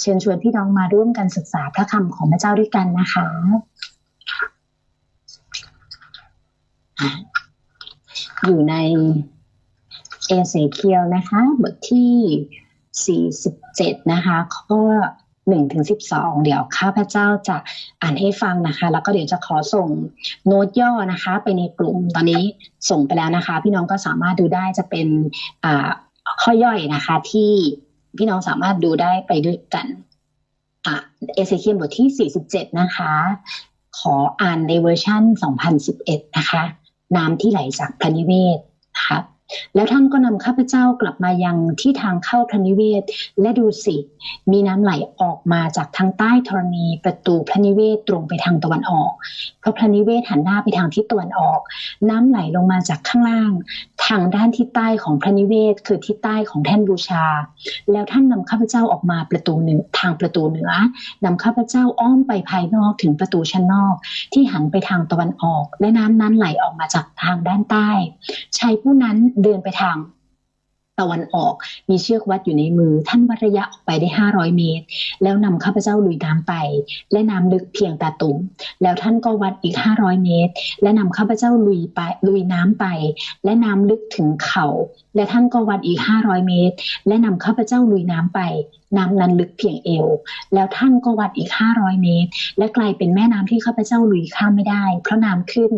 เชิญชวนพี่น้องมาร่วมกันศึกษาพระคำของพระเจ้าด้วยกันนะคะ อยู่ในเอเสเคียวนะคะ บทที่ 47 นะคะข้อ1ถึง12เดี๋ยวข้าพเจ้าจะอ่านให้ฟังนะคะ แล้วก็เดี๋ยวจะขอส่งโน้ตย่อนะคะ ไปในกลุ่มตอนนี้ส่งไปแล้วนะคะ พี่น้องก็สามารถดูได้จะเป็นข้อย่อยนะคะที่ พี่น้องสามารถดูได้ไปด้วยกันเอเซเคียบทที่ 47 นะคะ ขออ่านในเวอร์ชัน2011 นะคะ น้ำที่ไหลจากพระนิเวศนะคะ แล้วท่านก็นำข้าพเจ้ากลับมายังที่ทางเข้าพระนิเวศ และดูสิ มีน้ำไหลออกมาจากทางใต้ธรณีประตูพระนิเวศตรงไปทางตะวันออก เพราะพระนิเวศหันหน้าไปทางทิศตะวันออก น้ำไหลลงมาจากข้างล่าง ทางด้านทิศใต้ของพระนิเวศ คือทิศใต้ของแท่นบูชา แล้วท่านนำข้าพเจ้าออกมาประตูหนึ่งทางประตูเหนือนำข้าพเจ้าอ้อมไปภายนอกถึงประตูชั้นนอก ที่หันไปทางตะวันออก และน้ำนั้นไหลออกมาจากทางด้านใต้ชายผู้นั้นเดินไปทางตะวันออกมีเชือกวัดอยู่ในมือ ท่านวัดระยะออกไปได้ห้าร้อยเมตร แล้วนำข้าพเจ้าลุยน้ำไป และน้ำลึกเพียงตาตุ่มแล้วท่านก็วัดอีกห้าร้อยเมตร และนำข้าพเจ้าลุยไปลุยน้ำไป และน้ำลึกถึงเขา่าและท่านก็วัดอีกห้าร้อยเมตร และนำข้าพเจ้าลุยน้ำไปน้ำนั้นลึกเพียงเอว แล้วท่านก็วัดอีกห้าร้อยเมตร และกลายเป็นแม่น้ำที่ข้าพเจ้าลุยข้ามไม่ได้ เพราะน้ำขึ้น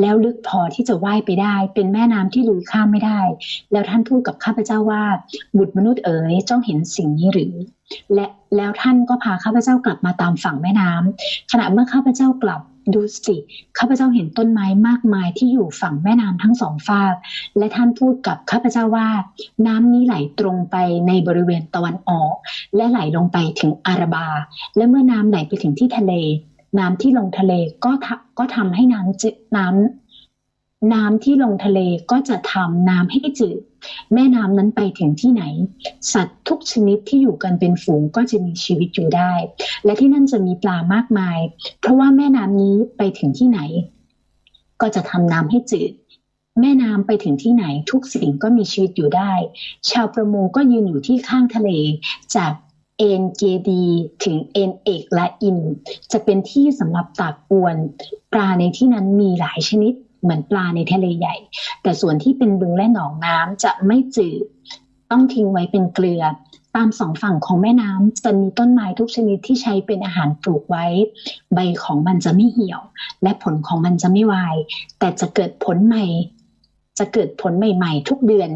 แล้วลึกพอที่จะว่ายไปได้ เป็นแม่น้ำที่ลุยข้ามไม่ได้ แล้วท่านพูดกับข้าพเจ้าว่า บุตรมนุษย์เอ๋ยจ้องเห็นสิ่งนี้หรือ และแล้วท่านก็พาข้าพเจ้ากลับมาตามฝั่งแม่น้ำขณะเมื่อข้าพเจ้ากลับ ดูสิข้าพเจ้าเห็นต้นไม้มากมายที่อยู่ฝั่งแม่น้ำทั้งสองฝากและท่านพูดกับข้าพเจ้าว่า น้ำนี้ไหลตรงไปในบริเวณตะวันออก และไหลลงไปถึงอาราบา และเมื่อน้ำไหลไปถึงที่ทะเล น้ำที่ลงทะเลก็ก็ทำให้น้ำจืดน้ำน้ำที่ลงทะเลก็จะทำน้ำให้จืด แม่น้ำนั้นไปถึงที่ไหน สัตว์ทุกชนิดที่อยู่กันเป็นฝูงก็จะมีชีวิตอยู่ได้ และที่นั่นจะมีปลามากมาย เพราะว่าแม่น้ำนี้ไปถึงที่ไหน ก็จะทำน้ำให้จืดแม่น้ำไปถึงที่ไหนทุกสิ่งก็มีชีวิตอยู่ได้ ชาวประมงก็ยืนอยู่ที่ข้างทะเล จากเอ็นเกดีถึงเอ็นเอกและอิน จะเป็นที่สำหรับตากอวน ปลาในที่นั้นมีหลายชนิด เหมือนปลาในทะเลใหญ่ แต่ส่วนที่เป็นบึงและหนองน้ำจะไม่จืดต้องทิ้งไว้เป็นเกลือ ตามสองฝั่งของแม่น้ำจะมีต้นไม้ทุกชนิดที่ใช้เป็นอาหารปลูกไว้ ใบของมันจะไม่เหี่ยว และผลของมันจะไม่วาย แต่จะเกิดผลใหม่จะเกิดผลใหม่ๆ ทุกเดือน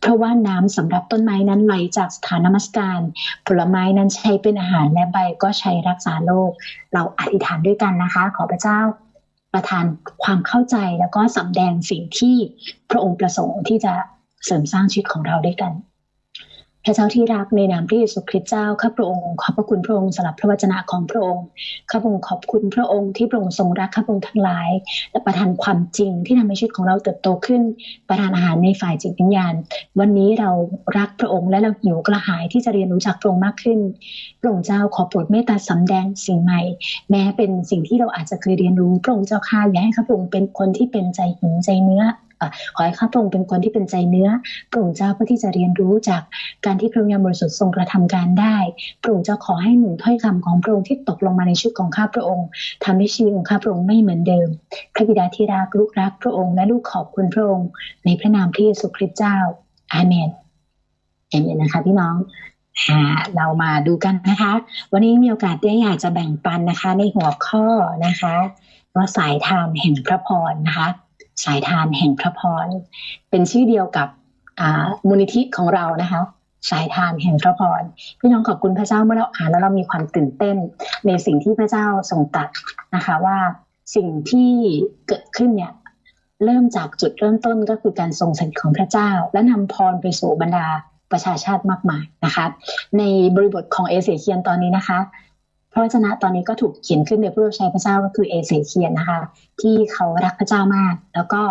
เพราะว่าน้ำสำหรับต้นไม้นั้นไหลจากสถานนมัสการ ผลไม้นั้นใช้เป็นอาหารและใบก็ใช้รักษาโรคเราอธิษฐานด้วยกันนะคะ ขอพระเจ้า ประทานความเข้าใจแล้วก็สำแดงสิ่งที่พระองค์ประสงค์ที่จะเสริมสร้างชีวิตของเราด้วยกัน พระเจ้าที่รักในนามพระเยซูคริสต์เจ้าข้าพระองค์ขอบพระคุณพระองค์สำหรับพระวจนะของพระองค์ข้าพระองค์ขอบคุณพระองค์ที่พระองค์ทรงรักข้าพระองค์ทั้งหลาย และประทานความจริงที่ทำให้ชีวิตของเราเติบโตขึ้น ประทานอาหารในฝ่ายจิตวิญญาณ วันนี้เรารักพระองค์และเราหิวกระหายที่จะเรียนรู้จากพระองค์มากขึ้นพระองค์เจ้าขอโปรดเมตตาสำแดงสิ่งใหม่ แม้เป็นสิ่งที่เราอาจจะเคยเรียนรู้พระองค์เจ้าข้าอย่าให้ข้าพระองค์เป็นคนที่เป็นใจหินใจเนื้อ ขอให้ข้าพระองค์เป็นคนที่เป็นใจเนื้อพระองค์เจ้าเพื่อที่จะเรียนรู้จากการที่พระวิญญาณบริสุทธิ์ทรงกระทำการได้พระองค์เจ้าขอให้หนึ่งถ้อยคำของพระองค์ที่ตกลงมาในชีวิตของข้าพระองค์ทำให้ชีวิตของข้าพระองค์ไม่เหมือนเดิม พระบิดาที่รักลูกรักพระองค์และลูกขอบคุณพระองค์ ในพระนามพระเยซูคริสต์เจ้าอาเมนเอเมนนะคะพี่น้องเรามาดูกันนะคะ วันนี้มีโอกาสได้อยากจะแบ่งปันนะคะ ในหัวข้อนะคะ ว่าสายทานแห่งพระพรนะคะ สายทานแห่งพระพร เป็นชื่อเดียวกับมูลนิธิของเรานะคะ สายทานแห่งพระพร พี่น้องขอบคุณพระเจ้าเมื่อเราอ่านแล้วเรามีความตื่นเต้น ในสิ่งที่พระเจ้าทรงตัดนะคะว่าสิ่งที่เกิดขึ้นเนี่ยเริ่มจากจุดเริ่มต้นก็คือการทรงสถิตของพระเจ้า และนำพรไปสู่บรรดาประชาชาติมากมายนะคะ ในบริบทของเอเสเคียนตอนนี้นะคะ พระวจนะตอนนี้ก็ถูกเขียนขึ้นโดยผู้รับใช้พระเจ้าก็คือเอเซเคียนนะคะ ที่เขารักพระเจ้ามาก แล้วก็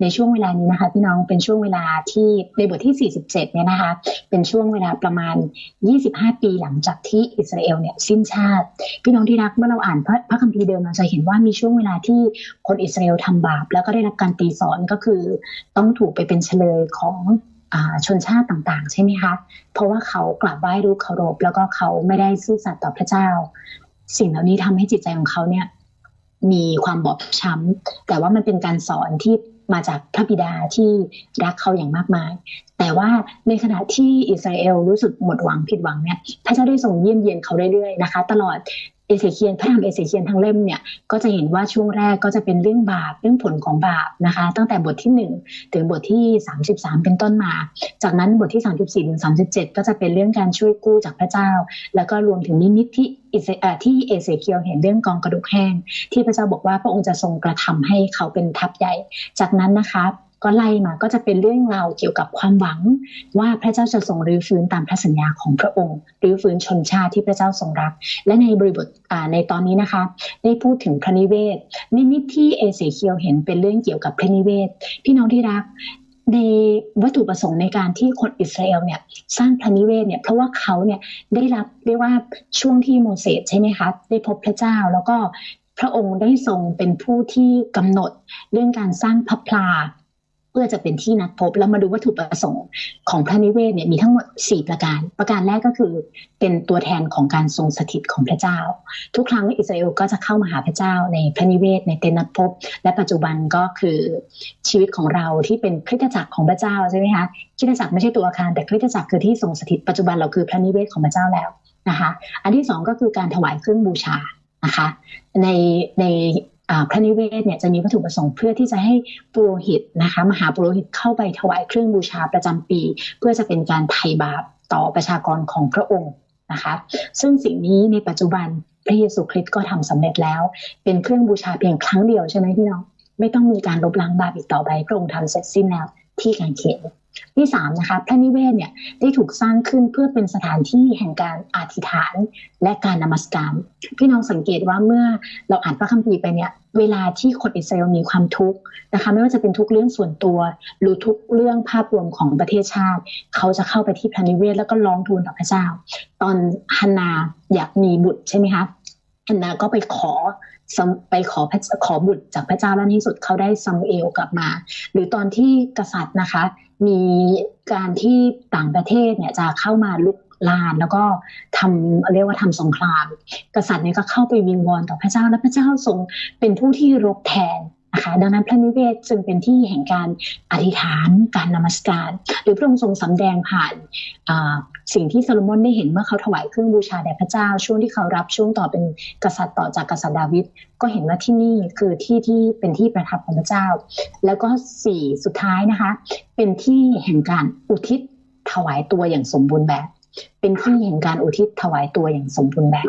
ในช่วงเวลานี้นะคะพี่น้องเป็นช่วงเวลาที่ในบทที่ 47 เนี่ยนะคะ เป็นช่วงเวลาประมาณ 25 ปีหลังจากที่อิสราเอลเนี่ยสิ้นชาติ พี่น้องที่รักเมื่อเราอ่านพระพระคัมภีร์เดิมเราจะเห็นว่ามีช่วงเวลาที่คนอิสราเอลทำบาป แล้วก็ได้รับการตีสอนก็คือต้องถูกไปเป็นเฉลยของ ชนชาติต่างๆ ใช่ไหมคะ เพราะว่าเขากราบไหว้รูปเคารพ แล้วก็เขาไม่ได้ซื่อสัตย์ต่อพระเจ้า สิ่งเหล่านี้ทำให้จิตใจของเขาเนี่ยมีความบอบช้ำแต่ว่ามันเป็นการสอนที่มาจากพระบิดาที่รักเขาอย่างมากมาย แต่ว่าในขณะที่อิสราเอลรู้สึกหมดหวังผิดหวังเนี่ยพระเจ้าได้ทรงเยี่ยมเยียนเขาเรื่อยๆนะคะ ตลอด เอเสเคียนพระธรรมเอเสเคียนทั้งเล่มเนี่ยก็จะเห็นว่าช่วงแรกก็จะเป็นเรื่องบาปเรื่องผลของบาปนะคะ ตั้งแต่บทที่ 1 ถึงบทที่ 33 เป็นต้นมา จากนั้นบทที่ 34ถึง37 ก็จะเป็นเรื่องการช่วยกู้จากพระเจ้า แล้วก็รวมถึงนิมิตที่ที่เอเสเคียวเห็นเรื่องกองกระดูกแห้ง ที่พระเจ้าบอกว่าพระองค์จะทรงกระทำให้เขาเป็นทัพใหญ่ จากนั้นนะคะ ก็ไล่มาก็จะเป็นเรื่องราวเกี่ยวกับความหวัง ว่าพระเจ้าจะทรงรื้อฟื้นตามพระสัญญาของพระองค์ รื้อฟื้นชนชาติที่พระเจ้าทรงรัก และในบริบทในตอนนี้นะคะ ได้พูดถึงพระนิเวศนิมิตที่เอเสเคียวเห็นเป็นเรื่องเกี่ยวกับพระนิเวศพี่น้องที่รักในวัตถุประสงค์ในการที่คนอิสราเอลเนี่ยสร้างพระนิเวศเนี่ยเพราะว่าเขาเนี่ยได้รับเรียกว่าช่วงที่โมเสสใช่ไหมคะได้พบพระเจ้าแล้วก็พระองค์ได้ทรงเป็นผู้ที่กำหนดเรื่องการสร้างพระพลา เพื่อจะเป็นที่นัดพบแล้วมาดูวัตถุประสงค์ของพระนิเวศเนี่ยมีทั้งหมด 4 ประการ ประการแรกก็คือเป็นตัวแทนของการทรงสถิตของพระเจ้า ทุกครั้งอิสราเอลก็จะเข้ามาหาพระเจ้าในพระนิเวศในเต็นนัดพบ และปัจจุบันก็คือชีวิตของเราที่เป็นคริสตจักรของพระเจ้าใช่ไหมคะคริสตจักรไม่ใช่ตัวอาคารแต่คริสตจักรคือที่ทรงสถิตปัจจุบันเราคือพระนิเวศของพระเจ้าแล้วนะคะ อันที่สองก็คือการถวายเครื่องบูชานะคะในใน พระนิเวศเนี่ยจะมีวัตถุประสงค์เพื่อที่จะให้ปุโรหิตนะคะมหาปุโรหิตเข้าไปถวายเครื่องบูชาประจำปี เพื่อจะเป็นการไถ่บาปต่อประชากรของพระองค์นะคะซึ่งสิ่งนี้ในปัจจุบันพระเยซูคริสต์ก็ทำสำเร็จแล้ว เป็นเครื่องบูชาเพียงครั้งเดียวใช่ไหมพี่น้องไม่ต้องมีการลบล้างบาปอีกต่อไปพระองค์ทำเสร็จสิ้นแล้วที่การเขียน ที่สามนะคะพระนิเวศเนี่ยได้ถูกสร้างขึ้นเพื่อเป็นสถานที่แห่งการอธิษฐานและการนมัสการ พี่น้องสังเกตว่าเมื่อเราอ่านพระคัมภีร์ไปเนี่ยเวลาที่คนอิสราเอลมีความทุกข์นะคะไม่ว่าจะเป็นทุกเรื่องส่วนตัวหรือทุกเรื่องภาพรวมของประเทศชาติ เขาจะเข้าไปที่พระนิเวศแล้วก็ร้องทูลต่อพระเจ้า ตอนฮันนาอยากมีบุตรใช่ไหมคะฮันนาก็ไปขอ ไปขอขอบุตรจากพระเจ้าแล้วที่สุดเขาได้ซัมเอลกลับมา หรือตอนที่กษัตริย์นะคะ มีการที่ต่างประเทศเนี่ยจะเข้ามาลุกลานแล้วก็ทำเรียกว่าทำสงคราม กษัตริย์เนี่ยก็เข้าไปวิงวอนต่อพระเจ้าและพระเจ้าทรงเป็นผู้ที่รบแทน นะคะดังนั้นพระนิเวศจึงเป็นที่แห่งการอธิษฐานการนมัสการ หรือพระองค์ทรงสำแดงผ่านสิ่งที่โซโลมอนได้เห็นเมื่อเขาถวายเครื่องบูชาแด่พระเจ้า ช่วงที่เขารับช่วงต่อเป็นกษัตริย์ต่อจากกษัตริย์ดาวิดก็เห็นว่าที่นี่คือที่ที่เป็นที่ประทับของพระเจ้า แล้วก็สี่สุดท้ายนะคะ เป็นที่แห่งการอุทิศถวายตัวอย่างสมบูรณ์แบบ เป็นที่แห่งการอุทิศถวายตัวอย่างสมบูรณ์แบบ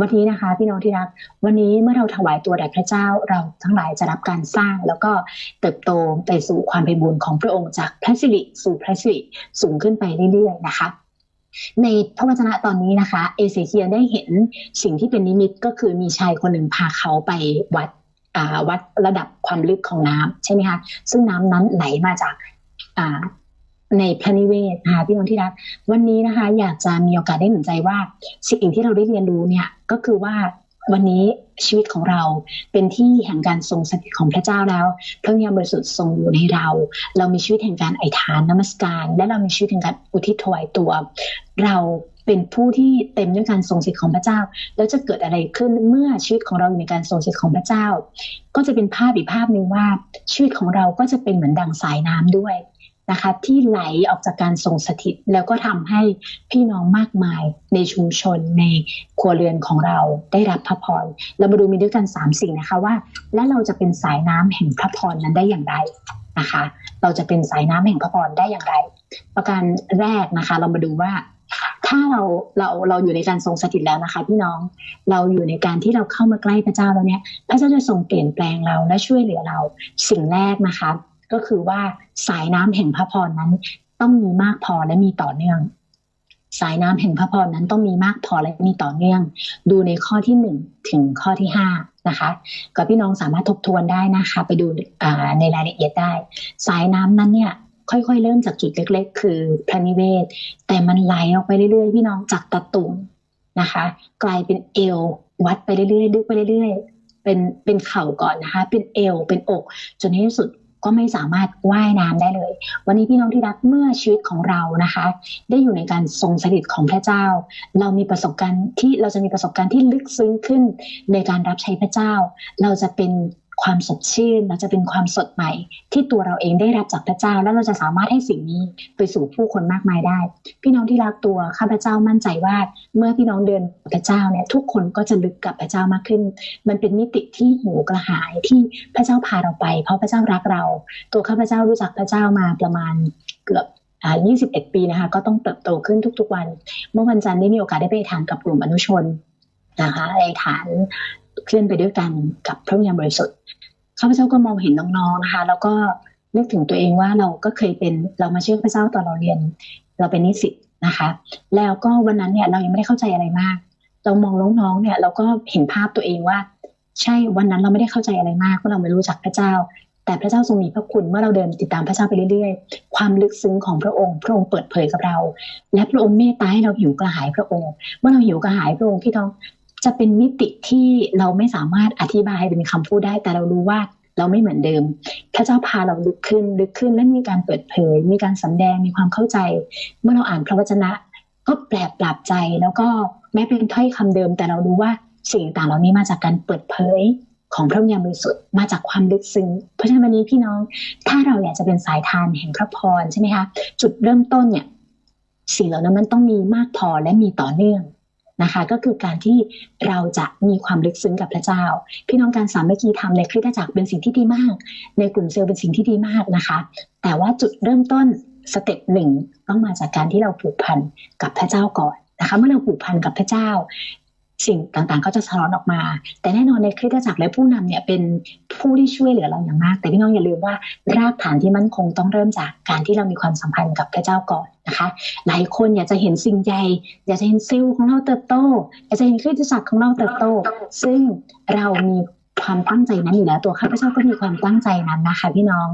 วันนี้นะคะพี่น้องที่รัก วันนี้เมื่อเราถวายตัวแด่พระเจ้าเราทั้งหลายจะรับการสร้าง แล้วก็เติบโตไปสู่ความเป็นบุญของพระองค์จากพระสิริสู่พระสิริสูงขึ้นไปเรื่อยๆนะคะในพระวจนะตอนนี้นะคะ เอเสเคียได้เห็นสิ่งที่เป็นนิมิตก็คือมีชายคนหนึ่งพาเขาไปวัดวัดระดับความลึกของน้ำใช่ไหมคะซึ่งน้ำนั้นไหลมาจาก ในพระนิเวศนะคะพี่น้องที่รัก วันนี้นะคะ อยากจะมีโอกาสได้หนุนใจว่า สิ่งที่เราได้เรียนรู้เนี่ยก็คือว่าวันนี้ชีวิตของเราเป็นที่แห่งการทรงสถิตของพระเจ้าแล้ว พระวิญญาณบริสุทธิ์ทรงอยู่ในเรา เรามีชีวิตแห่งการไอฐานนมัสการ และเรามีชีวิตแห่งการอุทิศถวายตัว เราเป็นผู้ที่เต็มด้วยการทรงสิทธิ์ของพระเจ้า แล้วจะเกิดอะไรขึ้นเมื่อชีวิตของเราอยู่ในการทรงสิทธิ์ของพระเจ้า ก็จะเป็นภาพอีกภาพหนึ่งว่าชีวิตของเราก็จะเป็นเหมือนดังสายน้ำด้วย นะคะที่ไหลออกจากการทรงสถิต แล้วก็ทำให้พี่น้องมากมายในชุมชนในครัวเรือนของเราได้รับพระพรเรามาดูมีด้วยกันสามสิ่งนะคะว่า และเราจะเป็นสายน้ำแห่งพระพรนั้นได้อย่างไรนะคะ เราจะเป็นสายน้ำแห่งพระพรได้อย่างไร ประการแรกนะคะ เรามาดูว่าถ้าเราเราเราอยู่ในการทรงสถิตแล้วนะคะพี่น้องเราอยู่ในการที่เราเข้ามาใกล้พระเจ้าแล้วเนี่ย พระเจ้าจะทรงเปลี่ยนแปลงเราและช่วยเหลือเรา สิ่งแรกนะคะ ก็คือว่าสายน้ำแห่งพระพรนั้น ต้องมีมากพอและมีต่อเนื่อง สายน้ำแห่งพระพรนั้นต้องมีมากพอและมีต่อเนื่อง ดูในข้อที่หนึ่งถึงข้อที่ห้านะคะก็พี่น้องสามารถทบทวนได้นะคะ ไปดูในรายละเอียดได้ สายน้ำนั้นเนี่ยค่อยๆ เริ่มจากจุดเล็ก ๆ คือพระนิเวศ แต่มันไหลออกไปเรื่อยๆ พี่น้องจากตะตุ่มนะคะ กลายเป็นเอว วัดไปเรื่อยๆดึกไปเรื่อยๆ เป็นเป็นเข่าก่อนนะคะ เป็นเอวเป็นอก จนในที่สุด ก็ไม่สามารถว่ายน้ำได้เลย วันนี้พี่น้องที่รักเมื่อชีวิตของเรานะคะ ได้อยู่ในการทรงสถิตของพระเจ้า เรามีประสบการณ์ที่เราจะมีประสบการณ์ที่ลึกซึ้งขึ้นในการรับใช้พระเจ้า เราจะเป็น ความสดชื่นเราจะเป็นความสดใหม่ ที่ตัวเราเองได้รับจากพระเจ้า แล้วเราจะสามารถให้สิ่งนี้ไปสู่ผู้คนมากมายได้ พี่น้องที่รักตัวข้าพเจ้ามั่นใจว่า เมื่อพี่น้องเดินกับพระเจ้าเนี่ยทุกคนก็จะลึกกับพระเจ้ามากขึ้น มันเป็นมิติที่หิวกระหายที่พระเจ้าพาเราไป เพราะพระเจ้ารักเรา ตัวข้าพเจ้ารู้จักพระเจ้ามาประมาณเกือบอ่า21 ปีนะคะก็ต้องเติบโตขึ้นทุกๆวัน เมื่อวันจันทร์ได้มีโอกาสได้ไปทานกับกลุ่มอนุชนนะคะในฐาน เคลื่อนไปด้วยกันกับพระวิญญาณบริสุทธิ์ข้าพเจ้าก็มองเห็นน้องๆนะคะ แล้วก็นึกถึงตัวเองว่าเราก็เคยเป็นเรามาเชื่อพระเจ้าตอนเราเรียน เราเป็นนิสิตนะคะ แล้วก็วันนั้นเนี่ยเรายังไม่ได้เข้าใจอะไรมาก เรามองน้องๆเนี่ยเราก็เห็นภาพตัวเองว่า ใช่วันนั้นเราไม่ได้เข้าใจอะไรมากเพราะเราไม่รู้จักพระเจ้า แต่พระเจ้าทรงมีพระคุณเมื่อเราเดินติดตามพระเจ้าไปเรื่อยๆ ความลึกซึ้งของพระองค์ พระองค์เปิดเผยกับเรา และพระองค์เมตตาให้เราหิวกระหายพระองค์ เมื่อเราหิวกระหายพระองค์พี่น้อง จะเป็นมิติที่เราไม่สามารถอธิบายเป็นคำพูดได้ แต่เรารู้ว่าเราไม่เหมือนเดิม พระเจ้าพาเราลึกขึ้นลึกขึ้นและมีการเปิดเผย มีการสำแดงมีความเข้าใจ เมื่อเราอ่านพระวจนะก็แปลปรับใจแล้วก็แม้เป็นถ้อยคำเดิม แต่เรารู้ว่าสิ่งต่างเหล่านี้มาจากการเปิดเผยของพระวิญญาณบริสุทธิ์มาจากความลึกซึ้ง เพราะฉะนั้นวันนี้พี่น้อง ถ้าเราอยากจะเป็นสายทานแห่งพระพรใช่ไหมคะ จุดเริ่มต้นเนี่ย สิ่งเหล่านั้นมันต้องมีมากพอและมีต่อเนื่อง นะคะ ก็คือการที่เราจะมีความลึกซึ้งกับพระเจ้า พี่น้องการสามัคคีธรรมในคริสตจักรเป็นสิ่งที่ดีมาก ในกลุ่มเซลล์เป็นสิ่งที่ดีมากนะคะ แต่ว่าจุดเริ่มต้นสเต็ปหนึ่งต้องมาจากการที่เราผูกพันกับพระเจ้าก่อนนะคะเมื่อเราผูกพันกับพระเจ้า สิ่งต่างๆ ก็จะสะท้อนออกมา แต่แน่นอนในคริสตจักรและผู้นำเนี่ยเป็นผู้ที่ช่วยเหลือเราอย่างมาก แต่พี่น้องอย่าลืมว่ารากฐานที่มั่นคงต้องเริ่มจากการที่เรามีความสัมพันธ์กับพระเจ้าก่อนนะคะ หลายคนอยากจะเห็นสิ่งใหญ่อยากจะเห็นซิลของเราเติบโตอยากจะเห็นคริสตจักรของเราเติบโต ซึ่งเรามีความตั้งใจนั้นอยู่แล้วตัวข้าพเจ้าก็มีความตั้งใจนั้นนะคะ พี่น้อง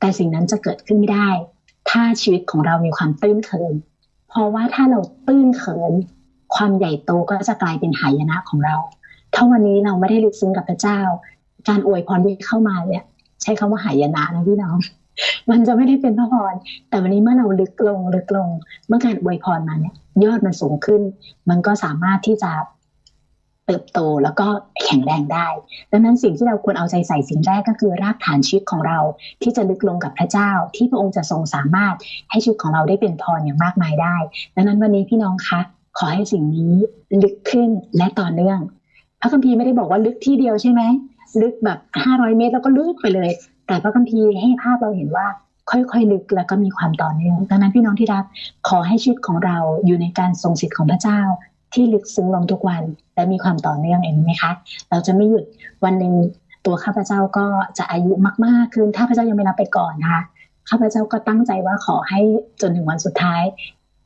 แต่สิ่งนั้นจะเกิดขึ้นไม่ได้ ถ้าชีวิตของเรามีความตื้นเขิน เพราะว่าถ้าเราตื้นเขิน ความใหญ่โตก็จะกลายเป็นหายนะของเรา ถ้าวันนี้เราไม่ได้ลึกซึ้งกับพระเจ้า การอวยพรที่เข้ามาเนี่ย ใช้คำว่าหายนะนะพี่น้อง มันจะไม่ได้เป็นพระพร แต่วันนี้เมื่อเราลึกลงลึกลง เมื่อการอวยพรมาเนี่ย ยอดมันสูงขึ้น มันก็สามารถที่จะเติบโตแล้วก็แข็งแรงได้ ดังนั้นสิ่งที่เราควรเอาใจใส่สิ่งแรกก็คือรากฐานชีวิตของเราที่จะลึกลงกับพระเจ้า ที่พระองค์จะทรงสามารถให้ชีวิตของเราได้เป็นพรอย่างมากมายได้ ดังนั้นวันนี้พี่น้องคะ ขอให้สิ่งนี้ลึกขึ้นและต่อเนื่อง พระคัมภีร์ไม่ได้บอกว่าลึกที่เดียวใช่ไหม ลึกแบบห้าร้อยเมตรแล้วก็ลึกไปเลย แต่พระคัมภีร์ให้ภาพเราเห็นว่าค่อยๆ ลึกแล้วก็มีความต่อเนื่องดังนั้นพี่น้องที่รักขอให้ชีวิตของเราอยู่ในการทรงสิทธิ์ของพระเจ้า ที่ลึกซึ้งลงทุกวัน และมีความต่อเนื่องเองไหมคะ เราจะไม่หยุดวันหนึ่งตัวข้าพเจ้าก็จะอายุมากๆขึ้นถ้าพระเจ้ายังไม่รับไปก่อนนะคะข้าพเจ้าก็ตั้งใจว่าขอให้จนถึงวันสุดท้าย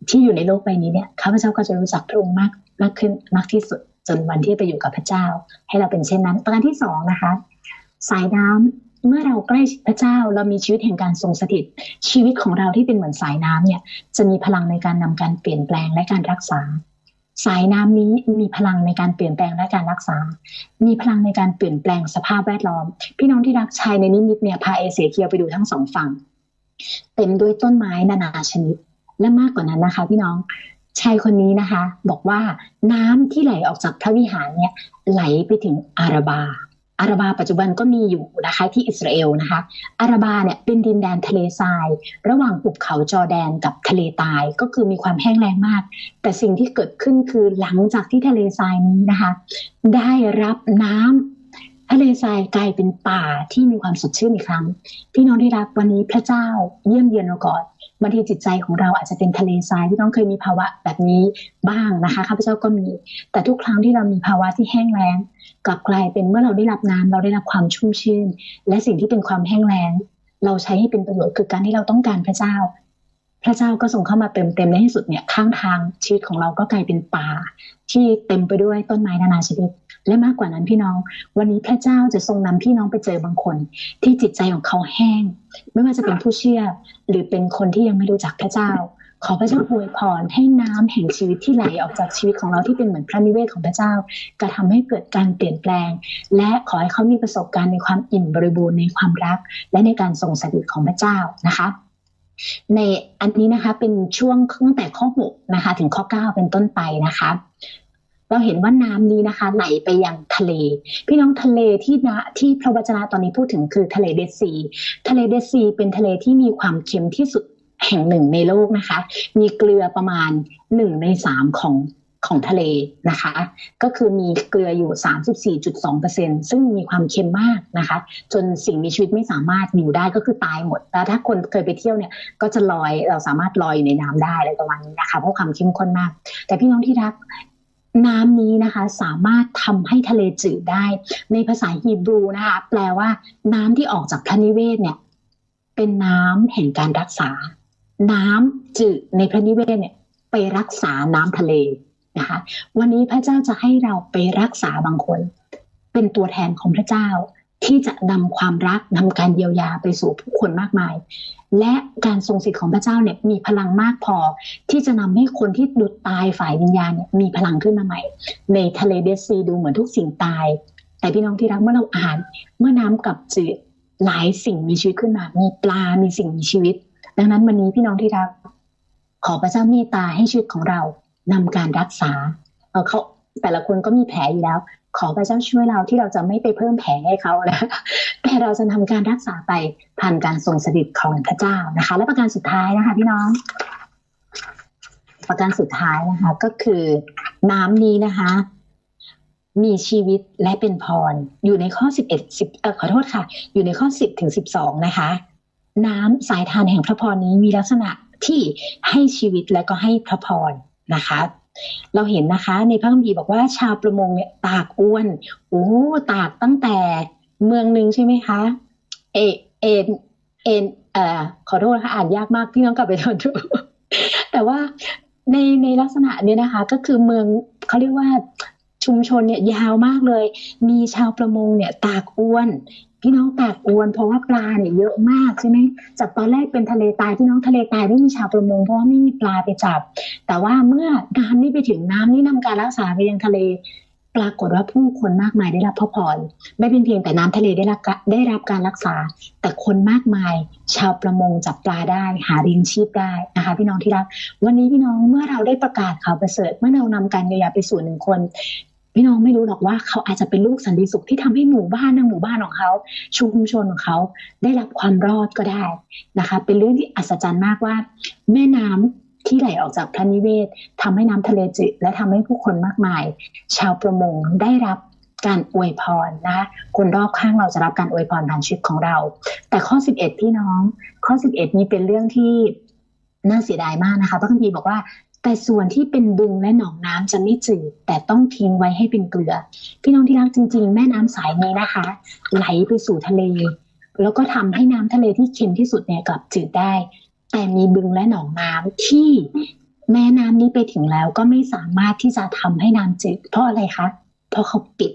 ที่อยู่ในโลกใบนี้เนี่ยข้าพเจ้าก็จะรู้จักพระองค์มากมากขึ้นมากที่สุดจนวันที่ไปอยู่กับพระเจ้า ให้เราเป็นเช่นนั้น ประการที่สองนะคะ สายน้ำเมื่อเราใกล้พระเจ้าเรามีชีวิตแห่งการทรงสถิต ชีวิตของเราที่เป็นเหมือนสายน้ำเนี่ย จะมีพลังในการนำการเปลี่ยนแปลงและการรักษา สายน้ำนี้มีพลังในการเปลี่ยนแปลงและการรักษา มีพลังในการเปลี่ยนแปลงสภาพแวดล้อม พี่น้องที่รักชายในนิมิตเนี่ยพาเอเสเคียวไปดูทั้งสองฝั่ง เต็มด้วยต้นไม้นานาชนิด และมากกว่านั้นนะคะ พี่น้องชายคนนี้นะคะ บอกว่าน้ำที่ไหลออกจากพระวิหารเนี่ยไหลไปถึงอาราบา อาราบาปัจจุบันก็มีอยู่นะคะที่อิสราเอลนะคะ อาราบาเนี่ยเป็นดินแดนทะเลทราย ระหว่างภูเขาจอแดนกับทะเลตายก็คือมีความแห้งแล้งมาก แต่สิ่งที่เกิดขึ้นคือหลังจากที่ทะเลทรายนี้นะคะ ได้รับน้ำทะเลทรายกลายเป็นป่าที่มีความสดชื่นอีกครั้ง พี่น้องที่รักวันนี้พระเจ้าเยี่ยมเยียนเราก่อน บางทีจิตใจของเราอาจจะเป็นทะเลทรายพี่น้องเคยมีภาวะแบบนี้บ้างนะคะข้าพเจ้าก็มี แต่ทุกครั้งที่เรามีภาวะที่แห้งแล้งกลับกลายเป็นเมื่อเราได้รับน้ำเราได้รับความชุ่มชื่น และสิ่งที่เป็นความแห้งแล้ง เราใช้ให้เป็นประโยชน์คือการที่เราต้องการพระเจ้า พระเจ้าก็ส่งเข้ามาเติมเต็มในที่สุดเนี่ยข้างทางชีวิตของเราก็กลายเป็นป่าที่เต็มไปด้วยต้นไม้นานาชนิด และมากกว่านั้นพี่น้อง วันนี้พระเจ้าจะทรงนำพี่น้องไปเจอบางคน ที่จิตใจของเขาแห้ง ไม่ว่าจะเป็นผู้เชื่อ หรือเป็นคนที่ยังไม่รู้จักพระเจ้า ขอพระเจ้าอวยพรให้น้ำแห่งชีวิตที่ไหลออกจากชีวิตของเราที่เป็นเหมือนพระนิเวศของพระเจ้ากระทำให้เกิดการเปลี่ยนแปลง และขอให้เขามีประสบการณ์ในความอิ่มบริบูรณ์ในความรัก และในการทรงสถิตของพระเจ้านะคะในอันนี้นะคะเป็นช่วงตั้งแต่ข้อ 6 นะคะ ถึงข้อ 9 เป็นต้นไปนะคะ เราเห็นว่าน้ำนี้นะคะ ไหลไปยังทะเล พี่น้องทะเลที่นะที่พระวจนะตอนนี้พูดถึงคือทะเลเดซี ทะเลเดซีเป็นทะเลที่มีความเค็มที่สุดแห่งหนึ่งในโลกนะคะ มีเกลือประมาณหนึ่งในสามของของทะเลนะคะ ก็คือมีเกลืออยู่ 34.2%ซึ่งมีความเค็มมากนะคะ จนสิ่งมีชีวิตไม่สามารถอยู่ได้ก็คือตายหมดแล้วถ้าคนเคยไปเที่ยวเนี่ยก็จะลอยเราสามารถลอยอยู่ในน้ำได้อะไรประมาณนี้นะคะเพราะความเข้มข้นมาก แต่พี่น้องที่รัก น้ำนี้นะคะสามารถทำให้ทะเลจืดได้ ในภาษาฮีบรูนะคะ แปลว่า น้ำที่ออกจากพระนิเวศเนี่ย เป็นน้ำแห่งการรักษา น้ำจืดในพระนิเวศเนี่ย ไปรักษาน้ำทะเลนะคะ วันนี้พระเจ้าจะให้เราไปรักษาบางคน เป็นตัวแทนของพระเจ้า ที่จะนำความรักนำการเยียวยาไปสู่ผู้คนมากมาย และการทรงสิทธิ์ของพระเจ้าเนี่ยมีพลังมากพอ ที่จะนำให้คนที่ดุดตายฝ่ายวิญญาณเนี่ยมีพลังขึ้นมาใหม่ ในทะเลเดซีดูเหมือนทุกสิ่งตาย แต่พี่น้องที่รักเมื่อเราอ่าน เมื่อน้ำกับจืดหลายสิ่งมีชีวิตขึ้นมา มีปลา มีสิ่งมีชีวิต ดังนั้นวันนี้พี่น้องที่รัก ขอพระเจ้าเมตตาให้ชีวิตของเรานำการรักษาเออเขาแต่ละคนก็มีแผลอยู่แล้ว ขอพระเจ้าช่วยเราที่เราจะไม่ไปเพิ่มแผลให้เขาแล้วแต่เราจะทำการรักษาไปผ่านการทรงสถิตของพระเจ้านะคะ และประการสุดท้ายนะคะพี่น้อง ประการสุดท้ายนะคะก็คือน้ำนี้นะคะ มีชีวิตและเป็นพร อยู่ในข้อสิบเอ็ดสิบเออขอโทษค่ะ อยู่ในข้อสิบถึงสิบสองนะคะ น้ำสายทานแห่งพระพรนี้มีลักษณะที่ให้ชีวิตและก็ให้พระพรนะคะ เราเห็นนะคะในพระคัมภีร์บอกว่าชาวประมงเนี่ยตากอ้วน โอ้ตากตั้งแต่เมืองหนึ่งใช่ไหมคะ เอเอ็นเอ็นเอ่อขอโทษค่ะอ่านยากมากพี่น้องกลับไปทอนดูแต่ว่าในในลักษณะเนี้ยนะคะ ก็คือเมืองเขาเรียกว่า ชุมชนเนี่ยยาวมากเลย มีชาวประมงเนี่ยตากอ้วนพี่น้องตากอวนเพราะว่าปลาเนี่ยเยอะมากใช่ไหมจากตอนแรกเป็นทะเลตายพี่น้องทะเลตายไม่มีชาวประมงเพราะว่าไม่มีปลาไปจับ แต่ว่าเมื่อน้ำนี่ไปถึงน้ำนี่นำการรักษาไปยังทะเลปรากฏว่าผู้คนมากมายได้รับพระพรไม่เป็นเพียงแต่น้ำทะเลได้รับได้รับการรักษา แต่คนมากมาย ชาวประมงจับปลาได้หาเลี้ยงชีพได้นะคะพี่น้องที่รัก วันนี้พี่น้องเมื่อเราได้ประกาศข่าวประเสริฐเมื่อเรานำการเยียวยาไปสู่หนึ่งคน พี่น้องไม่รู้หรอกว่าเขาอาจจะเป็นลูกสันติสุขที่ทำให้หมู่บ้านในหมู่บ้านของเขาชุมชนของเขาได้รับความรอดก็ได้นะคะ เป็นเรื่องที่อัศจรรย์มากว่า แม่น้ำที่ไหลออกจากพระนิเวศทำให้น้ำทะเลจืดและทำให้ผู้คนมากมาย ชาวประมงได้รับการอวยพรนะคะคนรอบข้างเราจะรับการอวยพรผ่านชีวิตของเรา แต่ข้อ 11 พี่น้อง ข้อ 11 นี้เป็นเรื่องที่น่าเสียดายมากนะคะพระคัมภีร์บอกว่า แต่ส่วนที่เป็นบึงและหนองน้ำจะไม่จืดแต่ต้องทิ้งไว้ให้เป็นเกลือ พี่น้องที่รักจริง ๆ แม่น้ำสายนี้นะคะ ไหลไปสู่ทะเล แล้วก็ทำให้น้ำทะเลที่เค็มที่สุดเนี่ยกลับจืดได้ แต่มีบึงและหนองน้ำที่แม่น้ำนี้ไปถึงแล้วก็ไม่สามารถที่จะทำให้น้ำจืดเพราะอะไรคะเพราะเขาปิด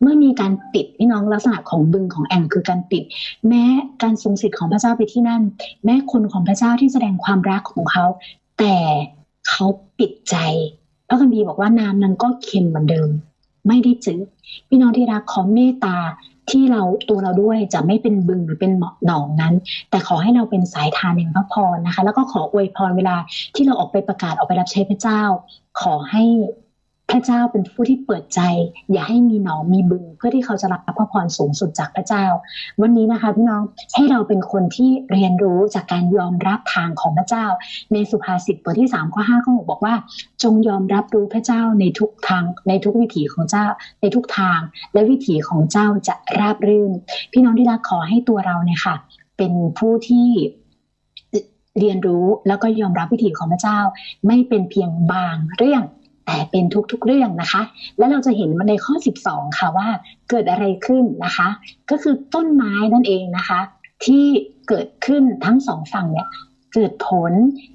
เมื่อมีการปิดพี่น้องลักษณะของบึงของแอ่งคือการปิด แม้การทรงสิทธิ์ของพระเจ้าไปที่นั่น แม้คนของพระเจ้าที่แสดงความรักของเขา แต่ เขาปิดใจพระคัมภีร์บอกว่าน้ำนั้นก็เค็มเหมือนเดิม ไม่ได้จืดพี่น้องที่รักขอเมตตาที่เราตัวเราด้วยจะไม่เป็นบึงหรือเป็นหนองนั้น แต่ขอให้เราเป็นสายทานแห่งพระพรนะคะ แล้วก็ขออวยพรเวลาที่เราออกไปประกาศออกไปรับใช้พระเจ้า ขอให้ พระเจ้าเป็นผู้ที่เปิดใจ อย่าให้มีหนองมีบึง เพื่อที่เขาจะรับพระพรสูงสุดจากพระเจ้า วันนี้นะคะพี่น้องให้เราเป็นคนที่เรียนรู้จากการยอมรับทางของพระเจ้า ในสุภาษิตบทที่3ข้อ5ข้อ6บอกว่า จงยอมรับรู้พระเจ้าในทุกทางในทุกวิถีของเจ้าในทุกทาง และวิถีของเจ้าจะราบรื่น พี่น้องที่รักขอให้ตัวเราเนี่ยค่ะ เป็นผู้ที่เรียนรู้แล้วก็ยอมรับวิถีของพระเจ้า ไม่เป็นเพียงบางเรื่อง แต่เป็นทุกๆเรื่องนะคะ แล้วเราจะเห็นมาในข้อ 12 ค่ะว่าเกิดอะไรขึ้นนะคะ ก็คือต้นไม้นั่นเองนะคะ ที่เกิดขึ้นทั้งสองฝั่งเนี่ย เกิดผล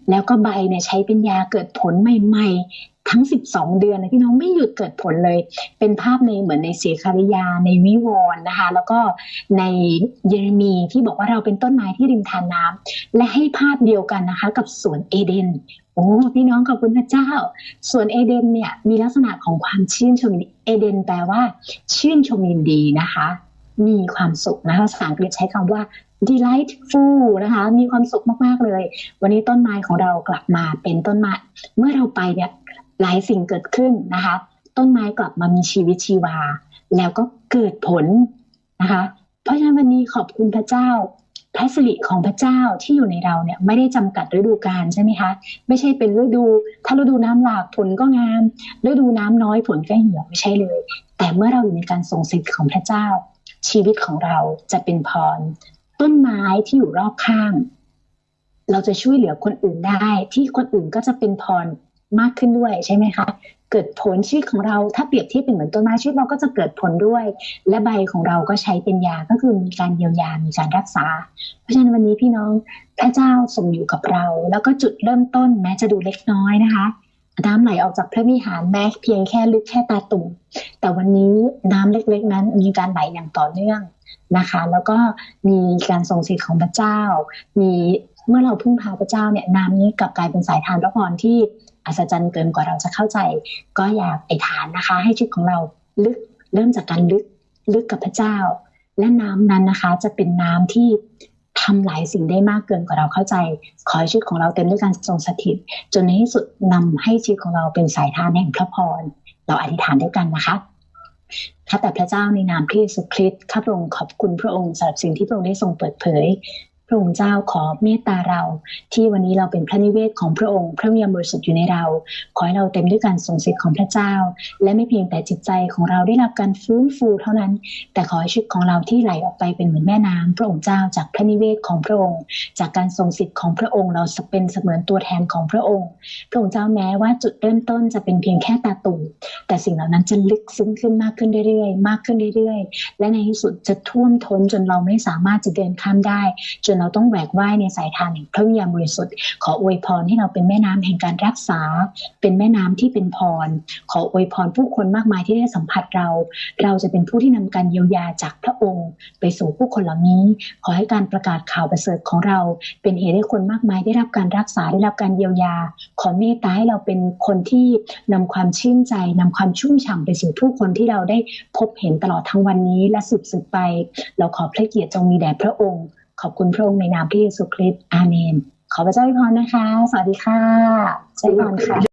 แล้วก็ใบเนี่ยใช้เป็นยาเกิดผลใหม่ๆ ทั้ง 12 เดือนนะพี่น้องไม่หยุดเกิดผลเลย เป็นภาพในเหมือนในเสคาริยาในวิวรณ์นะคะ แล้วก็ในเยเรมีที่บอกว่าเราเป็นต้นไม้ที่ริมทานน้ำและให้ภาพเดียวกันนะคะ กับสวนเอเดนโอ้พี่น้องขอบคุณพระเจ้า ส่วนเอเดนเนี่ยมีลักษณะของความชื่นชมเอเดนแปลว่า ชื่นชมยินดีนะคะ มีความสุขนะคะภาษาอังกฤษใช้คำว่า delightful นะคะ มีความสุขมากๆเลย วันนี้ต้นไม้ของเรากลับมาเป็นต้นไม้เมื่อเราไปเนี่ยหลายสิ่งเกิดขึ้นนะคะ ต้นไม้กลับมามีชีวิตชีวา แล้วก็เกิดผลนะคะ เพราะฉะนั้นวันนี้ขอบคุณพระเจ้าพระสิริของพระเจ้าที่อยู่ในเราเนี่ยไม่ได้จำกัดฤดูกาลใช่ไหมคะไม่ใช่เป็นฤดู ถ้าฤดูน้ำหลากผลก็งามฤดูน้ำน้อยผลก็เหี่ยวไม่ใช่เลย แต่เมื่อเราอยู่ในการทรงสิทธิ์ของพระเจ้า ชีวิตของเราจะเป็นพร ต้นไม้ที่อยู่รอบข้าง เราจะช่วยเหลือคนอื่นได้ ที่คนอื่นก็จะเป็นพรมากขึ้นด้วยใช่ไหมคะ เกิดผลชีวิตของเราถ้าเปรียบเทียบเป็นเหมือนต้นไม้ชีวิตเราก็จะเกิดผลด้วย และใบของเราก็ใช้เป็นยาก็คือมีการเยียวยามีการรักษา เพราะฉะนั้นวันนี้พี่น้องพระเจ้าทรงอยู่กับเรา แล้วก็จุดเริ่มต้นแม้จะดูเล็กน้อยนะคะน้ำไหลออกจากพระวิหารแม้เพียงแค่ลึกแค่ตาตุ่มแต่วันนี้น้ำเล็กๆนั้นมีการไหลอย่างต่อเนื่อง นะคะ แล้วก็มีการทรงสิทธิ์ของพระเจ้า มีเมื่อเราพึ่งพาพระเจ้าเนี่ยน้ำนี้กลับกลายเป็นสายทานพระพรที่อัศจรรย์เกินกว่าเราจะเข้าใจ ก็อยากไปทานนะคะ ให้ชีวิตของเราลึกเริ่มจากการลึกลึกกับพระเจ้า และน้ำนั้นนะคะจะเป็นน้ำที่ทำหลายสิ่งได้มากเกินกว่าเราเข้าใจ ขอให้ชีวิตของเราเต็มด้วยการทรงสถิต จนในที่สุดนำให้ชีวิตของเราเป็นสายทานแห่งพระพร เราอธิษฐานด้วยกันนะคะ ข้าแต่พระเจ้าในนามพระเยซูคริสต์ข้าพระองค์ขอบคุณพระองค์สำหรับสิ่งที่พระองค์ได้ทรงเปิดเผย พระองค์เจ้าขอเมตตาเรา ที่วันนี้เราเป็นพระนิเวศของพระองค์ พระวิญญาณบริสุทธิ์อยู่ในเรา ขอให้เราเต็มด้วยการทรงสิทธิ์ของพระเจ้า และไม่เพียงแต่จิตใจของเราได้รับการฟื้นฟูเท่านั้น แต่ขอให้ชีวิตของเราที่ไหลออกไปเป็นเหมือนแม่น้ำพระองค์เจ้าจากพระนิเวศของพระองค์ จากการทรงสิทธิ์ของพระองค์ เราเป็นเสมือนตัวแทนของพระองค์ พระองค์เจ้าแม้ว่าจุดเริ่มต้นจะเป็นเพียงแค่ตาตุ่มแต่สิ่งเหล่านั้นจะลึกซึ้งขึ้นมากขึ้นเรื่อยๆ มากขึ้นเรื่อยๆ และในที่สุดจะท่วมท้นจนเราไม่สามารถจะเดินข้ามได้จนเราต้องแหวกว่ายในสายทานแห่งพระวิญญาณบริสุทธิ์ขออวยพรให้เราเป็นแม่น้ำแห่งการรักษา เป็นแม่น้ำที่เป็นพร ขออวยพรผู้คนมากมายที่ได้สัมผัสเรา เราจะเป็นผู้ที่นำการเยียวยาจากพระองค์ ไปสู่ผู้คนเหล่านี้ ขอให้การประกาศข่าวประเสริฐของเรา เป็นเหตุให้คนมากมายได้รับการรักษาได้รับการเยียวยา ขอเมตตาให้เราเป็นคนที่นำความชื่นใจนำความชุ่มฉ่ำไปสู่ผู้คนที่เราได้พบเห็นตลอดทั้งวันนี้และสืบสืบไป เราขอพระเกียรติจงมีแด่พระองค์ ขอบคุณพระองค์ในนามพระเยซูคริสต์อาเมน ขอพระเจ้าอวยพรนะคะ สวัสดีค่ะใช้พรค่ะ